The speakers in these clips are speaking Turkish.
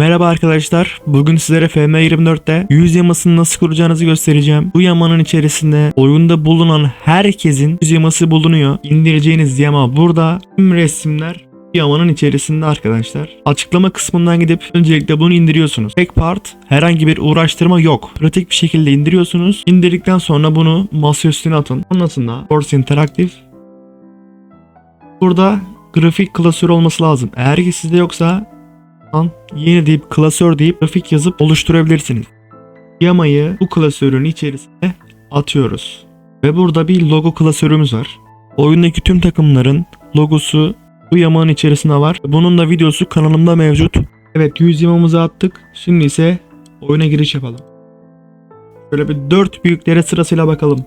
Merhaba arkadaşlar. Bugün sizlere FM24'te yüz yamasını nasıl kuracağınızı göstereceğim. Bu yamanın içerisinde oyunda bulunan herkesin yüz yaması bulunuyor. İndireceğiniz yama burada. Tüm resimler yamanın içerisinde arkadaşlar. Açıklama kısmından gidip öncelikle bunu indiriyorsunuz. Tek part herhangi bir uğraştırma yok. Pratik bir şekilde indiriyorsunuz. İndirdikten sonra bunu masa üstüne atın. Sonrasında Force Interactive Burada grafik klasörü olması lazım. Eğer ki sizde yoksa an yeni deyip klasör deyip grafik yazıp oluşturabilirsiniz. Yamayı bu klasörün içerisine atıyoruz. Ve burada bir logo klasörümüz var. Oyundaki tüm takımların logosu bu yamanın içerisinde var. Bunun da videosu kanalımda mevcut. Evet 100 yamamızı attık. Şimdi ise oyuna giriş yapalım. Şöyle bir 4 büyüklere sırasıyla bakalım.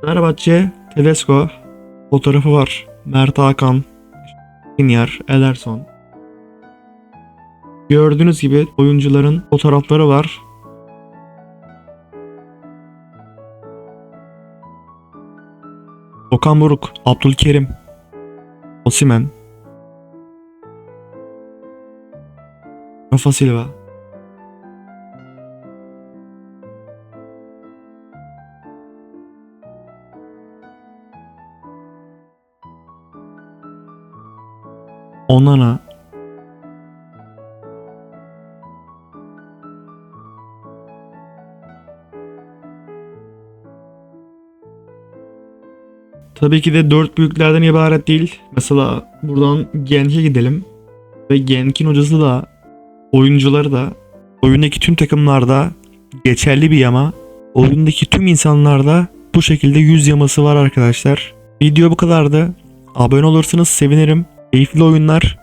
Fenerbahçe, Tedesco fotoğrafı var. Mert Hakan, Inyar, Ederson. Gördüğünüz gibi oyuncuların fotoğrafları var. Okan Buruk, Abdülkerim, Osimhen, Rafa Silva, Onana, Tabii ki de dört büyüklerden ibaret değil. Mesela buradan Genk'e gidelim. Ve Genk'in hocası da oyuncuları da oyundaki tüm takımlarda geçerli bir yama. Oyundaki tüm insanlarda bu şekilde yüz yaması var arkadaşlar. Video bu kadardı. Abone olursanız sevinirim. Keyifli oyunlar.